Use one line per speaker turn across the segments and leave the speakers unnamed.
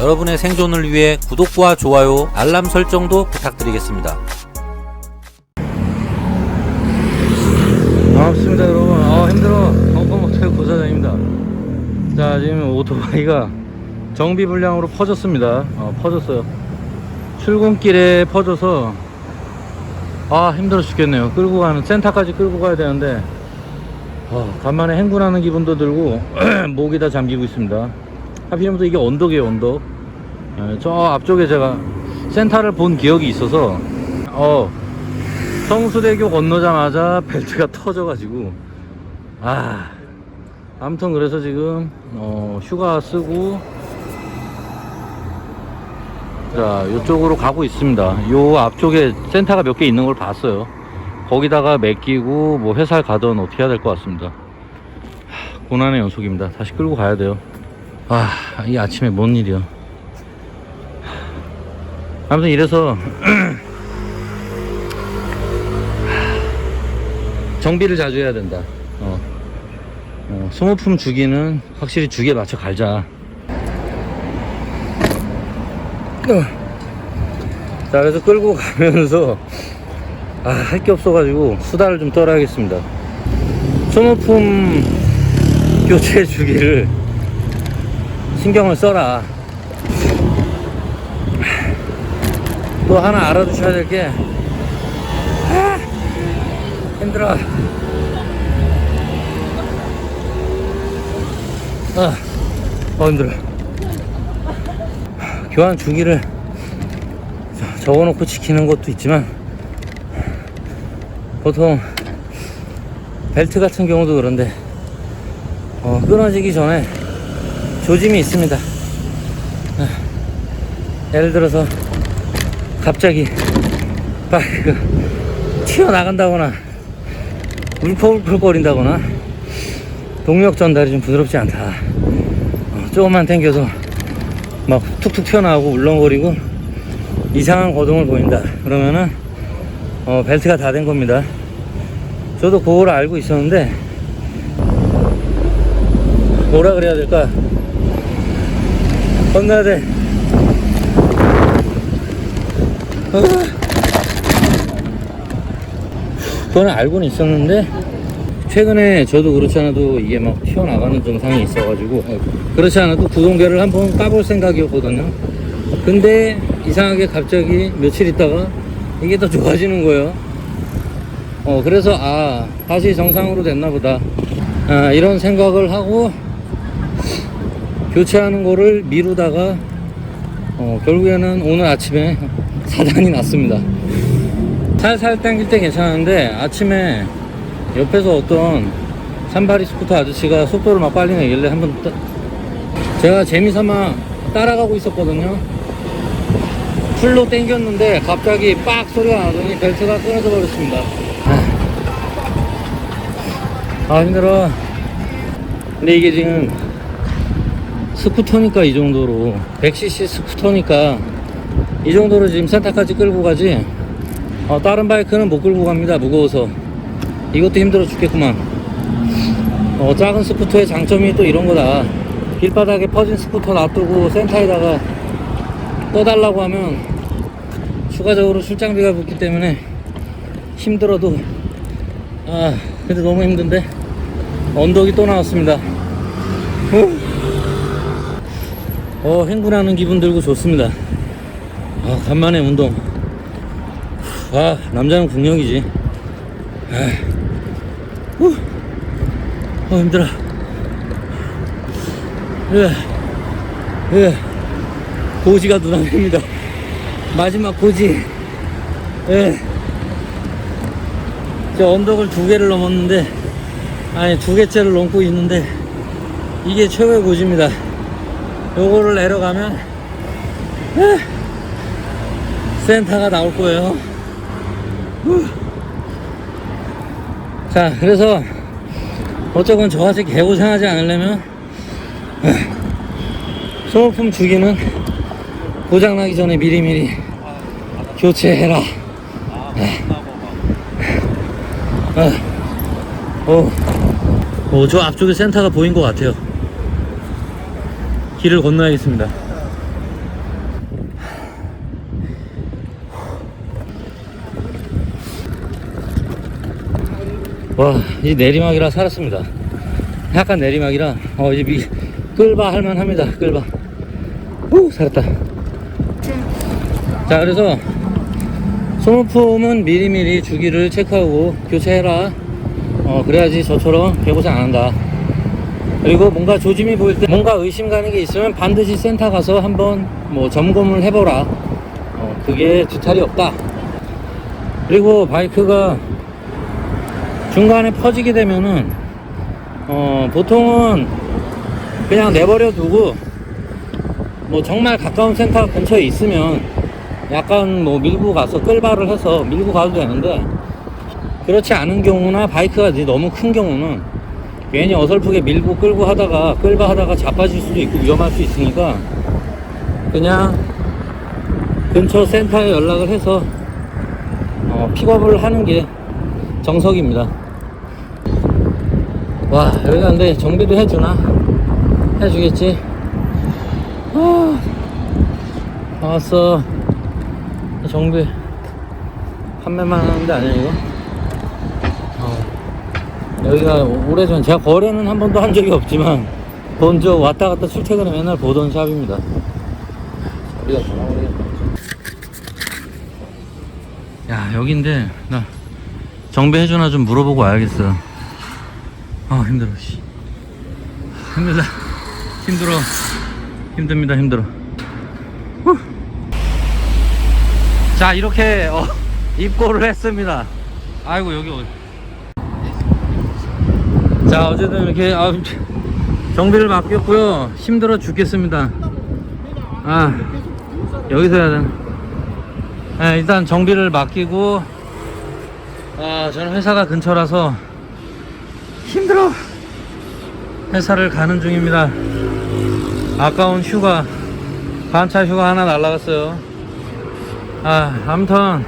여러분의 생존을 위해 구독과 좋아요, 알람 설정도 부탁드리겠습니다.
반갑습니다 여러분. 아 힘들어. 펑펑모텔 고사장입니다. 자 지금 오토바이가 정비 불량으로 퍼졌습니다. 어, 퍼졌어요. 출근길에 퍼져서 아 힘들어 죽겠네요. 끌고 가는 센터까지 끌고 가야 되는데 아, 간만에 행군하는 기분도 들고 목이 다 잠기고 있습니다 하필이면 또 이게 언덕이에요 언덕. 예, 저 앞쪽에 제가 센터를 본 기억이 있어서 어 성수대교 건너자마자 벨트가 터져가지고 아 아무튼 그래서 지금 어, 휴가 쓰고 자 이쪽으로 가고 있습니다. 요 앞쪽에 센터가 몇 개 있는 걸 봤어요. 거기다가 맡기고 뭐 회사를 가던 어떻게 해야 될 것 같습니다. 하, 고난의 연속입니다. 다시 끌고 가야 돼요 아 이 아침에 뭔 일이야 하, 아무튼 이래서 정비를 자주 해야 된다. 어. 어, 소모품 주기는 확실히 주기에 맞춰 갈자. 어. 자, 그래서 끌고 가면서, 아, 할 게 없어가지고 수다를 좀 떨어야겠습니다. 소모품 교체 주기를 신경을 써라. 또 하나 알아두셔야 될 게, 힘들어. 아, 어, 힘들어. 교환 주기를 적어놓고 지키는 것도 있지만, 보통 벨트 같은 경우도 그런데, 어, 끊어지기 전에 조짐이 있습니다. 아, 예를 들어서, 갑자기, 막, 그, 튀어나간다거나, 울컥울컥거린다거나 동력 전달이 좀 부드럽지 않다. 어, 조금만 당겨서 막 툭툭 튀어나오고 울렁거리고 이상한 거동을 보인다. 그러면은 어, 벨트가 다 된 겁니다. 저도 그걸 알고 있었는데 뭐라 그래야 될까? 건너야 돼. 어. 그거는 알고는 있었는데 최근에 저도 그렇지 않아도 이게 막 튀어나가는 증상이 있어가지고 그렇지 않아도 구동계를 한번 까볼 생각이었거든요 근데 이상하게 갑자기 며칠 있다가 이게 더 좋아지는 거예요 어 그래서 아 다시 정상으로 됐나 보다 아, 이런 생각을 하고 교체하는 거를 미루다가 어, 결국에는 오늘 아침에 사단이 났습니다. 살살 당길 때 괜찮은데 아침에 옆에서 어떤 산바리 스쿠터 아저씨가 속도를 막 빨리 내길래 한번 따... 제가 재미삼아 따라가고 있었거든요. 풀로 당겼는데 갑자기 빡 소리가 나더니 벨트가 끊어져 버렸습니다. 아 힘들어. 근데 이게 지금 스쿠터니까 이 정도로 100cc 스쿠터니까 이 정도로 지금 센터까지 끌고 가지? 어, 다른 바이크는 못 끌고 갑니다. 무거워서. 이것도 힘들어 죽겠구만. 어, 작은 스쿠터의 장점이 또 이런 거다. 길바닥에 퍼진 스쿠터 놔두고 센터에다가 떠달라고 하면 추가적으로 출장비가 붙기 때문에 힘들어도 아 근데 너무 힘든데? 언덕이 또 나왔습니다. 어, 어 행군하는 기분 들고 좋습니다. 아 간만에 운동. 아 남자는 국력이지. 아, 후. 어 힘들어. 예, 예. 고지가 눈앞입니다. 마지막 고지. 예. 저 언덕을 두 개를 넘었는데 아니 두 개째를 넘고 있는데 이게 최고의 고지입니다 요거를 내려가면 예. 센터가 나올 거예요 후. 자 그래서 어쩌건 저같이 개고생하지 않으려면 소모품 주기는 고장나기 전에 미리미리 교체해라 어, 어, 저 앞쪽에 센터가 보인 것 같아요 길을 건너야겠습니다. 와, 이 내리막이라 살았습니다. 약간 내리막이라, 어, 이제 미, 끌바 할만 합니다. 끌바. 오, 살았다. 자, 그래서 소모품은 미리미리 주기를 체크하고 교체해라. 어, 그래야지 저처럼 개고생 안 한다. 그리고 뭔가 조짐이 보일 때, 뭔가 의심 가는 게 있으면 반드시 센터 가서 한번 뭐 점검을 해보라. 어, 그게 뒤탈이 없다. 그리고 바이크가 중간에 퍼지게 되면은 어 보통은 그냥 내버려 두고 뭐 정말 가까운 센터 근처에 있으면 약간 뭐 밀고 가서 끌바를 해서 밀고 가도 되는데 그렇지 않은 경우나 바이크가 너무 큰 경우는 괜히 어설프게 밀고 끌고 하다가 끌바 하다가 자빠질 수도 있고 위험할 수 있으니까 그냥 근처 센터에 연락을 해서 어, 픽업을 하는 게 정석입니다. 와, 여기가 근데 정비도 해주나? 해주겠지? 아, 다 왔어. 정비. 판매만 하는 데 아니야, 이거? 어. 여기가 오래전, 제가 거래는 한 번도 한 적이 없지만, 본적 왔다 갔다 출퇴근을 맨날 보던 샵입니다. 우리가 전화 오래 야 여긴데 나 정비해주나 좀 물어보고 와야겠어 아 힘들어 씨 힘들다 힘들어 힘듭니다 힘들어 후. 자 이렇게 어, 입고를 했습니다 아이고 여기 어디 자 어쨌든 이렇게 아, 정비를 맡겼고요. 힘들어 죽겠습니다. 아 여기서 해야 되나 네, 일단 정비를 맡기고 아, 저는 회사가 근처라서 힘들어 회사를 가는 중입니다. 아까운 휴가 반차 휴가 하나 날라갔어요. 아 아무튼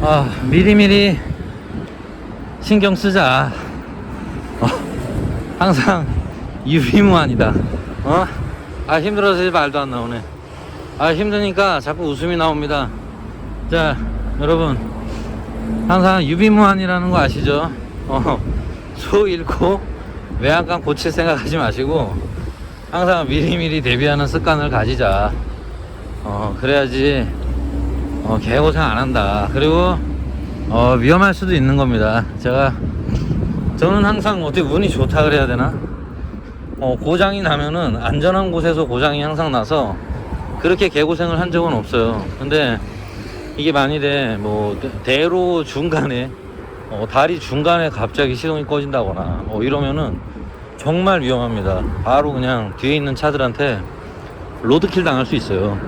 아 미리미리 신경 쓰자 어, 항상 유비무환이다. 어? 아 힘들어서 말도 안 나오네. 아 힘드니까 자꾸 웃음이 나옵니다. 자 여러분. 항상 유비무환이라는 거 아시죠? 어, 소 잃고 외양간 고칠 생각하지 마시고 항상 미리미리 대비하는 습관을 가지자. 어 그래야지 어 개고생 안 한다. 그리고 어 위험할 수도 있는 겁니다. 제가 저는 항상 어떻게 운이 좋다 그래야 되나 어 고장이 나면은 안전한 곳에서 고장이 항상 나서 그렇게 개고생을 한 적은 없어요. 근데 이게 만일에 뭐 대로 중간에 어, 다리 중간에 갑자기 시동이 꺼진다거나 뭐 이러면은 정말 위험합니다. 바로 그냥 뒤에 있는 차들한테 로드킬 당할 수 있어요.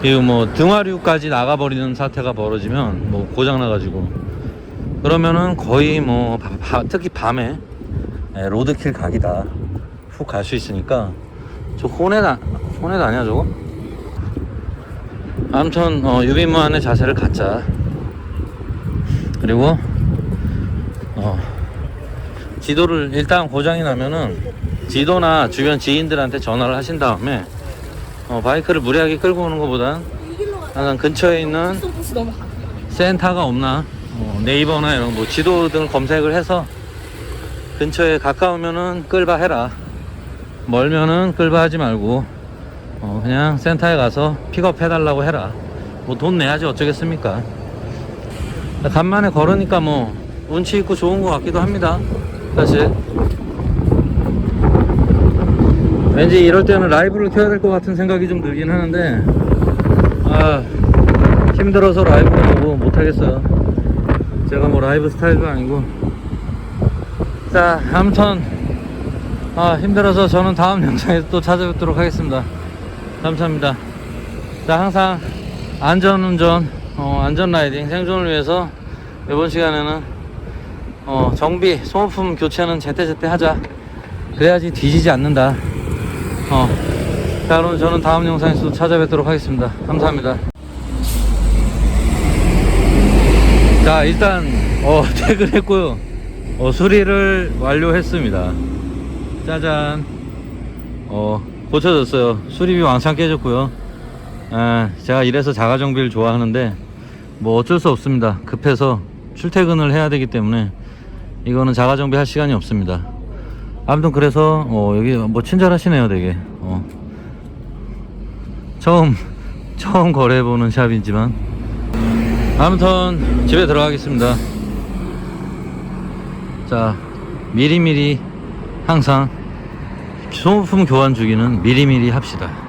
그리고 뭐 등화류까지 나가버리는 사태가 벌어지면 뭐 고장 나가지고 그러면은 거의 뭐 바- 바- 특히 밤에 예, 로드킬 각이다. 훅 갈 수 있으니까. 저 아, 호넷 아니야 저거? 아무튼 어, 유비무한의 자세를 갖자. 그리고 어, 지도를 일단 고장이 나면은 지도나 주변 지인들한테 전화를 하신 다음에 어, 바이크를 무리하게 끌고 오는 것보단 항상 근처에 있는. 센터가 없나 어, 네이버나 이런 뭐 지도 등 검색을 해서 근처에 가까우면은 끌바 해라. 멀면은 끌바 하지 말고 어, 그냥 센터에 가서 픽업 해달라고 해라. 뭐 돈 내야지 어쩌겠습니까? 간만에 걸으니까 뭐 운치 있고 좋은 것 같기도 합니다 사실. 왠지 이럴 때는 라이브를 켜야 될 것 같은 생각이 좀 들긴 하는데 아 힘들어서 라이브를 보고 못하겠어요 제가 뭐 라이브 스타일도 아니고. 자 아무튼 아 힘들어서 저는 다음 영상에서 또 찾아뵙도록 하겠습니다. 감사합니다. 자 항상 안전운전 어, 안전라이딩 생존을 위해서 이번 시간에는 어, 정비 소모품 교체는 제때제때 하자. 그래야지 뒤지지 않는다. 어. 자 그럼 저는 다음 영상에서 또 찾아뵙도록 하겠습니다. 감사합니다 자 일단 어 퇴근했고요. 어 수리를 완료했습니다. 짜잔. 어 고쳐졌어요. 수리비 왕창 깨졌고요. 아, 제가 이래서 자가정비를 좋아하는데 뭐 어쩔 수 없습니다. 급해서 출퇴근을 해야 되기 때문에 이거는 자가 정비 할 시간이 없습니다. 아무튼 그래서 어, 여기 뭐 친절하시네요, 되게. 어. 처음 처음 거래해보는 샵이지만 아무튼 집에 들어가겠습니다. 자 미리미리 항상 소모품 교환 주기는 미리미리 합시다.